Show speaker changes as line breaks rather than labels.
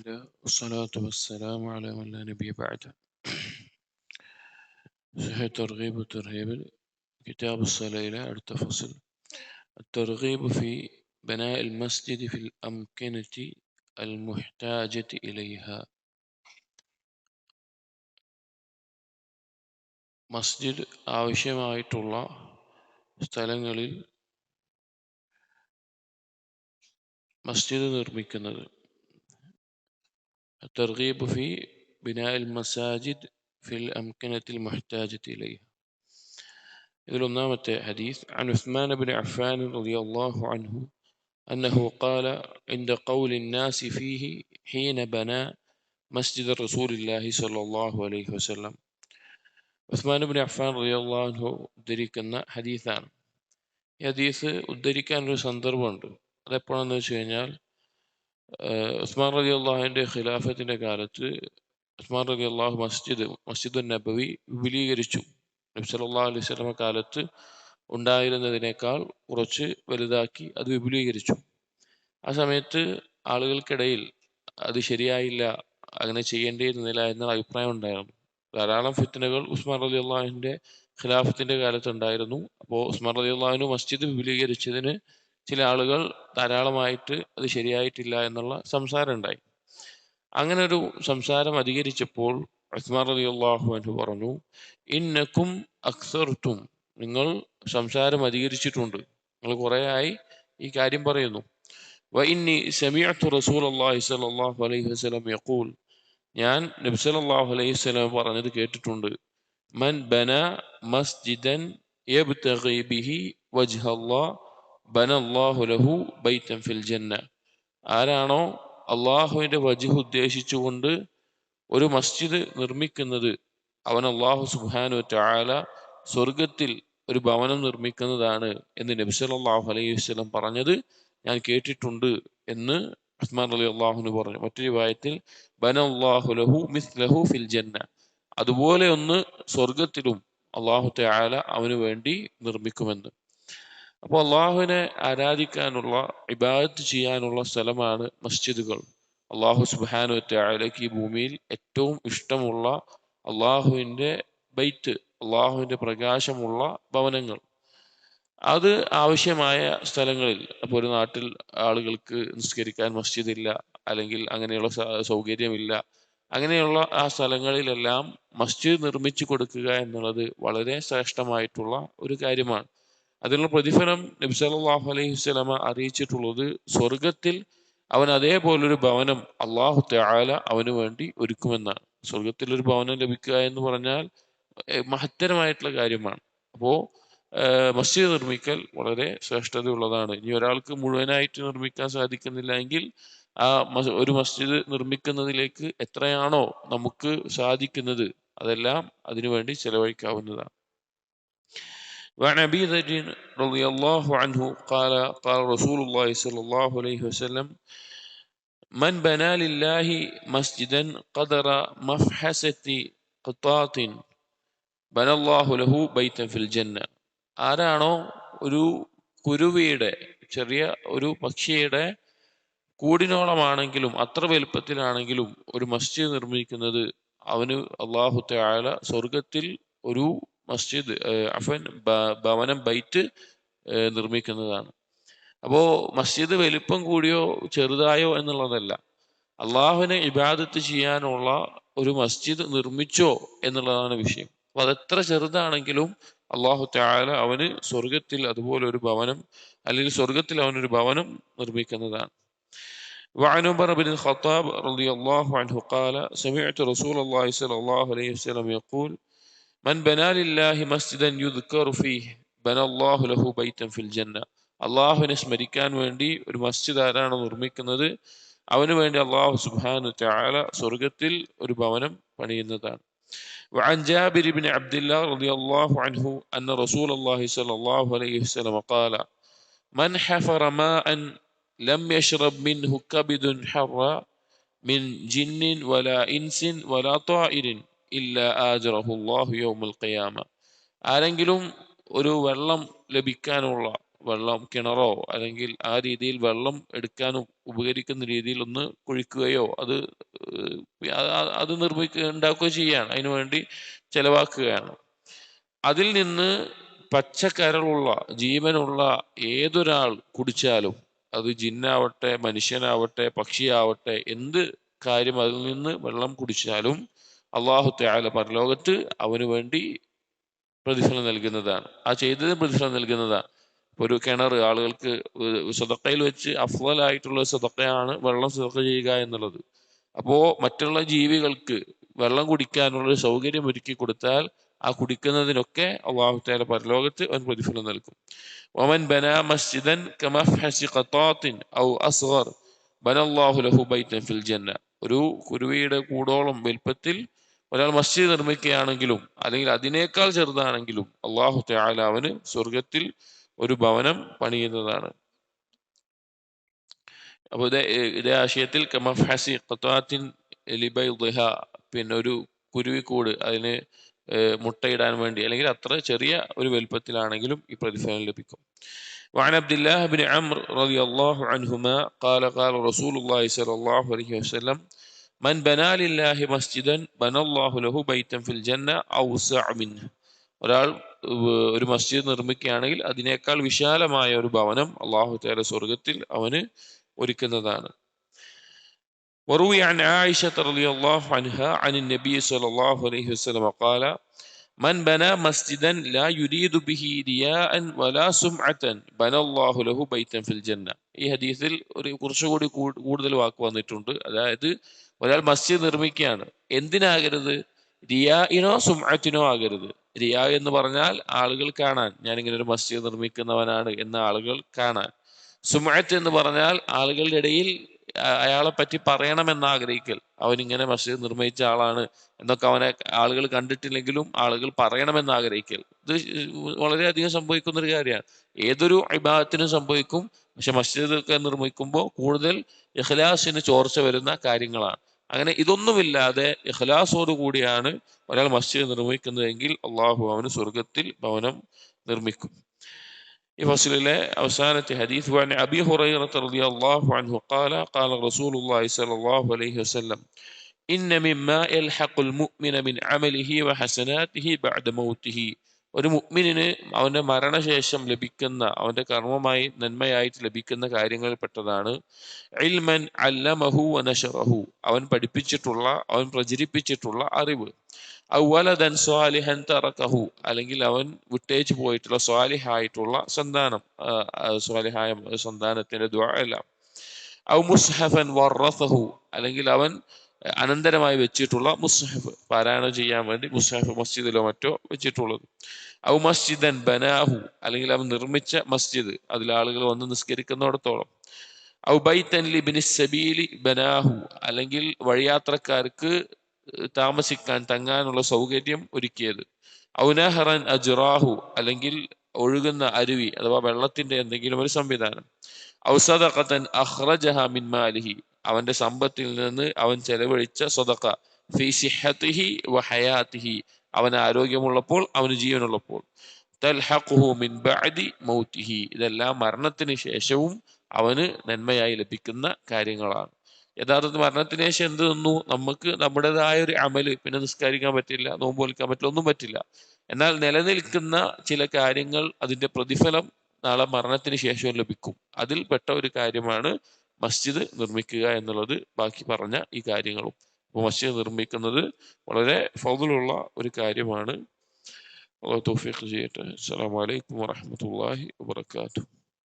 الله والصلاة والسلام على من لا نبي بعده صحيح الترغيب والترهيب كتاب الصلاة إلى التفصل الترغيب في بناء المسجد في الأمكنة المحتاجة إليها മസ്ജിദ് ആവശ്യമായിട്ടുള്ള സ്ഥലങ്ങളിൽ മസ്ജിദ് നിർമ്മിക്കുന്നത് الترغيب في بناء المساجد في الأمكنة المحتاجة إليها إذن النامة حديث عن عثمان بن عفان رضي الله عنه أنه قال عند قول الناس فيه حين بنى مسجد رسول الله صلى الله عليه وسلم ഉസ്മാൻ ബിൻ അഫ്ഫാൻ റളിയല്ലാഹു ഉദ്ധരിക്കുന്ന ഹദീസാണ് ഈ ഹദീസ് ഉദ്ധരിക്കാൻ ഒരു സന്ദർഭമുണ്ട് അതെപ്പോഴാന്ന് വെച്ച് കഴിഞ്ഞാൽ ഉസ്മാൻ റലി അള്ളാഹുവിന്റെ ഖിലാഫത്തിന്റെ കാലത്ത് ഉസ്മാൻ റലി അള്ളാഹു മസ്ജിദ് മസ്ജിദ് നബവി വിപുലീകരിച്ചു. നബി സല്ലല്ലാഹു അലൈഹി സ്വലമ കാലത്ത് ഉണ്ടായിരുന്നതിനേക്കാൾ കുറച്ച് വലുതാക്കി അത് വിപുലീകരിച്ചു. ആ സമയത്ത് ആളുകൾക്കിടയിൽ അത് ശരിയായില്ല അങ്ങനെ ചെയ്യേണ്ടിയിരുന്നില്ല എന്ന അഭിപ്രായം ഉണ്ടായിരുന്നു. ധാരാളം ഫിത്തനകൾ ഉസ്മാൻ റലി അള്ളാഹുവിന്റെ ഖിലാഫത്തിന്റെ കാലത്ത് ഉണ്ടായിരുന്നു. അപ്പോൾ ഉസ്മാൻ റലി അള്ളാഹുവിന് മസ്ജിദ് വിപുലീകരിച്ചതിന് ചില ആളുകൾ ധാരാളമായിട്ട് അത് ശരിയായിട്ടില്ല എന്നുള്ള സംസാരം ഉണ്ടായി. അങ്ങനെ ഒരു സംസാരം അധികരിച്ചപ്പോൾ ഉസ്മാൻ അലി അള്ളാഹു അനു പറഞ്ഞു ഇന്നക്കും അക്സർത്തും. നിങ്ങൾ സംസാരം അധികരിച്ചിട്ടുണ്ട്. നിങ്ങൾ കുറേ ആയി ഈ കാര്യം പറയുന്നു. വ ഇന്നി സമീഅത്തു റസൂൽ അള്ളാഹി സ്വല്ലല്ലാഹു അലൈഹി വസല്ലം യഖൂൽ. ഞാൻ നബി സല്ലല്ലാഹു അലൈഹി വസല്ലം പറഞ്ഞത് കേട്ടിട്ടുണ്ട്. മൻ ബന മസ്ജിദൻ ബിഹി വജ്ഹ അല്ലാഹ് ബന അല്ലാഹു ലഹു ബൈതൻ ഫിൽ ജന്ന. ആരാണോ അള്ളാഹുവിന്റെ വജുഹ് ഉദ്ദേശിച്ചുകൊണ്ട് ഒരു മസ്ജിദ് നിർമ്മിക്കുന്നത് അവൻ അള്ളാഹു സുബ്ഹാനഹു വതആല സ്വർഗത്തിൽ ഒരു ഭവനം നിർമ്മിക്കുന്നതാണ് എന്ന് നബി സല്ലല്ലാഹു അലൈഹി വസ്ലം പറഞ്ഞത് ഞാൻ കേട്ടിട്ടുണ്ട് എന്ന് ഉസ്മാൻ അലി അള്ളാഹുന് പറഞ്ഞു. മറ്റൊരു വായത്തിൽ ബനല്ലാഹു ലഹു മിസ്ലഹു ഫിൽ ജന്ന. അതുപോലെ ഒന്ന് സ്വർഗത്തിലും അള്ളാഹു തആല അവന് വേണ്ടി നിർമ്മിക്കുമെന്ന്. അപ്പോൾ അള്ളാഹുവിനെ ആരാധിക്കാനുള്ള ഇബാദത്ത് ചെയ്യാനുള്ള സ്ഥലമാണ് മസ്ജിദുകൾ. അള്ളാഹു സുബാനു ഈ ഭൂമിയിൽ ഏറ്റവും ഇഷ്ടമുള്ള അള്ളാഹുവിന്റെ ബൈറ്റ് അള്ളാഹുവിന്റെ പ്രകാശമുള്ള ഭവനങ്ങൾ. അത് ആവശ്യമായ സ്ഥലങ്ങളിൽ അപ്പോൾ ഒരു നാട്ടിൽ ആളുകൾക്ക് നിസ്കരിക്കാൻ മസ്ജിദ് ഇല്ല അല്ലെങ്കിൽ അങ്ങനെയുള്ള സൗകര്യമില്ല അങ്ങനെയുള്ള ആ സ്ഥലങ്ങളിലെല്ലാം മസ്ജിദ് നിർമ്മിച്ചു കൊടുക്കുക എന്നുള്ളത് വളരെ ശ്രേഷ്ഠമായിട്ടുള്ള ഒരു കാര്യമാണ്. അതിനുള്ള പ്രതിഫലം നബി സല്ലല്ലാഹു അലൈഹി വസല്ലമ അറിയിച്ചിട്ടുള്ളത് സ്വർഗത്തിൽ അവൻ അതേപോലൊരു ഭവനം അള്ളാഹു തആല അവന് വേണ്ടി ഒരുക്കുമെന്നാണ്. സ്വർഗത്തിൽ ഒരു ഭവനം ലഭിക്കുക എന്ന് പറഞ്ഞാൽ മഹത്തരമായിട്ടുള്ള കാര്യമാണ്. അപ്പോൾ മസ്ജിദ് നിർമ്മിക്കൽ വളരെ ശ്രേഷ്ഠതയുള്ളതാണ്. ഇനി ഒരാൾക്ക് മുഴുവനായിട്ട് നിർമ്മിക്കാൻ സാധിക്കുന്നില്ല എങ്കിൽ ആ ഒരു മസ്ജിദ് നിർമ്മിക്കുന്നതിലേക്ക് എത്രയാണോ നമുക്ക് സാധിക്കുന്നത് അതെല്ലാം അതിനുവേണ്ടി ചെലവഴിക്കാവുന്നതാണ്. وعن أبي ذر رضي الله عنه قال قال رسول الله صلى الله عليه وسلم من بنى لله مسجدا قدر مفحسة قطاط بنى الله له بيتا في الجنة ആരാണോ ഒരു കുരുവിയുടെ ചെറിയ ഒരു പക്ഷിയുടെ കൂടിനോളമാണെങ്കിലും അത്ര വലുപ്പത്തിലാണെങ്കിലും ഒരു മസ്ജിദ് നിർമ്മിക്കുന്നത് അവന് അള്ളാഹു തആല സ്വർഗത്തിൽ ഒരു മസ്ജിദ് അഫൻ ഭവനം ബൈറ്റ് നിർമ്മിക്കുന്നതാണ് അപ്പോൾ മസ്ജിദ് വലിപ്പം കൂടിയോ ചെറുതായോ എന്നുള്ളതല്ല അള്ളാഹുവിനെ ഇബാദത്ത് ചെയ്യാനുള്ള ഒരു മസ്ജിദ് നിർമ്മിച്ചോ എന്നുള്ളതാണ് വിഷയം അപ്പൊ അതെത്ര ചെറുതാണെങ്കിലും അള്ളാഹു താല അവന് സ്വർഗത്തിൽ അതുപോലെ ഒരു ഭവനം അല്ലെങ്കിൽ സ്വർഗത്തിൽ അവനൊരു ഭവനം നിർമ്മിക്കുന്നതാണ് وعن عمر بن الخطاب رضي الله عنه قال سمعت رسول الله صلى الله عليه وسلم يقول من بنى لله مسجدا يذكر فيه بنى الله له بيتا في الجنة അള്ളാഹുവിനെ സ്മരിക്കാൻ വേണ്ടി ഒരു മസ്ജിദ് ആരാണ് നിർമ്മിക്കുന്നത് അവന് വേണ്ടി അള്ളാഹു സുബാനു തആല സ്വർഗത്തിൽ ഒരു ഭവനം പണിയുന്നതാണ് وعن جابر بن عبد الله رضي الله عنه أن رسول الله صلى الله عليه وسلم قال من حفر ماء لم يشرب منه كبد حر من جن ولا إنس ولا طائر ഇല്ല ആജറഹുല്ലാഹു യോമുൽ ഖിയാമ. ആരെങ്കിലും ഒരു വെള്ളം ലഭിക്കാനുള്ള വെള്ളം കിണറോ അല്ലെങ്കിൽ ആ രീതിയിൽ വെള്ളം എടുക്കാനും ഉപകരിക്കുന്ന രീതിയിൽ ഒന്ന് കുഴിക്കുകയോ അത് അത് നിർമ്മിക്കുക ഉണ്ടാക്കുകയോ ചെയ്യാണ് അതിനു വേണ്ടി ചെലവാക്കുകയാണ്. അതിൽ നിന്ന് പച്ചക്കരളുള്ള ജീവനുള്ള ഏതൊരാൾ കുടിച്ചാലും അത് ജിന്നാവട്ടെ മനുഷ്യനാവട്ടെ പക്ഷിയാവട്ടെ എന്ത് കാര്യം അതിൽ നിന്ന് വെള്ളം കുടിച്ചാലും അള്ളാഹുത്തയാല പരലോകത്ത് അവന് വേണ്ടി പ്രതിഫലം നൽകുന്നതാണ്. ആ ചെയ്തതിന് പ്രതിഫലം നൽകുന്നതാണ്. ഒരു കിണർ ആളുകൾക്ക് സ്വതക്കയിൽ വെച്ച് അഫ്വലായിട്ടുള്ള സ്വതക്കയാണ് വെള്ളം സ്വതക്ക ചെയ്യുക എന്നുള്ളത്. അപ്പോൾ മറ്റുള്ള ജീവികൾക്ക് വെള്ളം കുടിക്കാനുള്ള സൗകര്യം ഒരുക്കി കൊടുത്താൽ ആ കുടിക്കുന്നതിനൊക്കെ അള്ളാഹുത്താല പരലോകത്ത് അവൻ പ്രതിഫലം നൽകും. ഒമൻ ബന മസ്ജിദൻ ഒരു കുരുവിയുടെ കൂടോളം വലിപ്പത്തിൽ ഒരാൾ മസ്ജിദ് നിർമ്മിക്കുകയാണെങ്കിലും അല്ലെങ്കിൽ അതിനേക്കാൾ ചെറുതാണെങ്കിലും അള്ളാഹു തആല അവന് സ്വർഗത്തിൽ ഒരു ഭവനം പണിയുന്നതാണ് അപ്പോൾ ഇതേ ഇതേ ആശയത്തിൽ കമഫഹസി ഖത്താത്തിൻ ലിബൈദിഹ പിന്നെ ഒരു കുരുവിക്കൂട് അതിന് ഏഹ് മുട്ടയിടാൻ വേണ്ടി അല്ലെങ്കിൽ അത്ര ചെറിയ ഒരു വലുപ്പത്തിലാണെങ്കിലും ഈ പ്രതിഫലം ലഭിക്കും وعن عبد الله بن عمرو رضي الله عنهما قال قال رسول الله صلى الله عليه وسلم من بنى لله مسجدا بنى الله له بيتا في الجنة أوسع منه ഒരാൾ ഏഹ് ഒരു മസ്ജിദ് നിർമ്മിക്കുകയാണെങ്കിൽ അതിനേക്കാൾ വിശാലമായ ഒരു ഭവനം അള്ളാഹു തആല സ്വർഗത്തിൽ അവന് ഒരുക്കുന്നതാണ് وروي عن عائشة رضي الله عنها عن النبي صلى الله عليه وسلم قال من بنى مسجدا لا يريد به رياء ولا سمعة بنى الله له بيتا في الجنة ഈ ഹദീസിൽ ഒരു കുറച്ചുകൂടി കൂ- കൂടുതൽ വാക്ക് വന്നിട്ടുണ്ട് അതായത് ഒരാൾ മസ്ജിദ് നിർമ്മിക്കുകയാണ്. എന്തിനാകരുത്? റിയായിനോ സുമാറ്റിനോ ആകരുത്. റിയാ എന്ന് പറഞ്ഞാൽ ആളുകൾ കാണാൻ. ഞാൻ ഇങ്ങനെ ഒരു മസ്ജിദ് നിർമ്മിക്കുന്നവനാണ് എന്ന ആളുകൾ കാണാൻ. സുമാറ്റ് എന്ന് പറഞ്ഞാൽ ആളുകളുടെ ഇടയിൽ അയാളെ പറ്റി പറയണമെന്ന് ആഗ്രഹിക്കൽ. അവൻ ഇങ്ങനെ മസ്ജിദ് നിർമ്മിച്ച ആളാണ് എന്നൊക്കെ അവനെ ആളുകൾ കണ്ടിട്ടില്ലെങ്കിലും ആളുകൾ പറയണമെന്ന് ആഗ്രഹിക്കൽ. ഇത് വളരെയധികം സംഭവിക്കുന്ന ഒരു കാര്യമാണ്. ഏതൊരു അഭിഭാഗത്തിനും സംഭവിക്കും. പക്ഷെ മസ്ജിദ് ഒക്കെ നിർമ്മിക്കുമ്പോൾ കൂടുതൽ ഇഖ്ലാസിന് ചോർച്ച വരുന്ന കാര്യങ്ങളാണ്. അങ്ങനെ ഇതൊന്നുമില്ലാതെ ഇഖ്ലാസോടുകൂടിയാണ് ഒരാൾ മസ്ജിദ് നിർമ്മിക്കുന്നതെങ്കിൽ അള്ളാഹു അവന് സ്വർഗത്തിൽ ഭവനം നിർമ്മിക്കും. ഈ ഫസലിലെ അവസാനത്തെ ഹദീഫ് അബി ഹുറൈറത്ത് അള്ളാഹു അൻഹു ഖാല ഖാല റസൂലുള്ളാഹി സ്വല്ലല്ലാഹു അലൈഹി വസല്ലം ഇന്ന മിമ്മ യൽഹഖുൽ മുഅ്മിന മിൻ അമലിഹി വഹസനാതിഹി ബഅദ മൗതിഹി ഒരു മുഗ്മിനിന് അവന്റെ മരണശേഷം ലഭിക്കുന്ന അവന്റെ കർമ്മമായി നന്മയായിട്ട് ലഭിക്കുന്ന കാര്യങ്ങളിൽ പെട്ടതാണ്. ഇൽമൻ അല്ലമഹു വനശറഹു അവൻ പഠിപ്പിച്ചിട്ടുള്ള അവൻ പ്രചരിപ്പിച്ചിട്ടുള്ള അറിവ്. ഔവലദൻ സ്വാലിഹൻ അല്ലെങ്കിൽ അവൻ വിട്ടേച്ചു പോയിട്ടുള്ള സ്വാലിഹായിട്ടുള്ള സന്താനം സ്വാലിഹായ സന്താനത്തിന്റെ ദ്വാ അല്ല ഔ മുസ്ഹഫൻ വറഫഹു അല്ലെങ്കിൽ അവൻ അനന്തരമായി വെച്ചിട്ടുള്ള മുസ്ഹഫ് പാരായണം ചെയ്യാൻ വേണ്ടി മുസ്ഹഫ് മസ്ജിദിലോ മറ്റോ വെച്ചിട്ടുള്ളത്. ഔ മസ്ജിദൻ ബനാഹു അല്ലെങ്കിൽ അവൻ നിർമ്മിച്ച മസ്ജിദ് അതിൽ ആളുകൾ വന്ന് നിസ്കരിക്കുന്നിടത്തോളം. ഔ ബൈത്തൻ ലിബിനി സബീലി ബനാഹു അല്ലെങ്കിൽ വഴിയാത്രക്കാർക്ക് താമസിക്കാൻ തങ്ങാനുള്ള സൗകര്യം ഒരുക്കിയത്. ഔനഹറൻ അജുറാഹു അല്ലെങ്കിൽ ഒഴുകുന്ന അരുവി അഥവാ വെള്ളത്തിന്റെ എന്തെങ്കിലും ഒരു സംവിധാനം. ഔസദഖത്തൻ അഹ്റജഹ മിൻ മാലിഹി അവന്റെ സമ്പത്തിൽ നിന്ന് അവൻ ചെലവഴിച്ച സ്വതക്ക. ഫി സിഹത്തിഹി വ ഹയാത്തിഹി. അവൻ ആരോഗ്യമുള്ളപ്പോൾ അവന് ജീവനുള്ളപ്പോൾ. മിൻ ബഅദി മൗതിഹി ഇതെല്ലാം മരണത്തിന് ശേഷവും അവന് നന്മയായി ലഭിക്കുന്ന കാര്യങ്ങളാണ്. യഥാർത്ഥത്തിൽ മരണത്തിന് ശേഷം എന്ത് തന്നു? നമുക്ക് നമ്മുടേതായ ഒരു അമൽ. പിന്നെ നിസ്കരിക്കാൻ പറ്റില്ല നോമ്പ് വലിക്കാൻ പറ്റില്ല ഒന്നും പറ്റില്ല. എന്നാൽ നിലനിൽക്കുന്ന ചില കാര്യങ്ങൾ അതിന്റെ പ്രതിഫലം നാളെ മരണത്തിന് ശേഷവും ലഭിക്കും. അതിൽപ്പെട്ട ഒരു കാര്യമാണ് മസ്ജിദ് നിർമ്മിക്കുക എന്നുള്ളത് ബാക്കി പറഞ്ഞ ഈ കാര്യങ്ങളും. അപ്പോൾ മസ്ജിദ് നിർമ്മിക്കുന്നത് വളരെ ഫضലുള്ള ഒരു കാര്യമാണ്. അള്ളാഹു തൗഫീഖ് ചെയ്യട്ടെ. അസ്സാം അലൈക്കും വറഹ്മത്തുള്ളാഹി വബറകാതുഹു.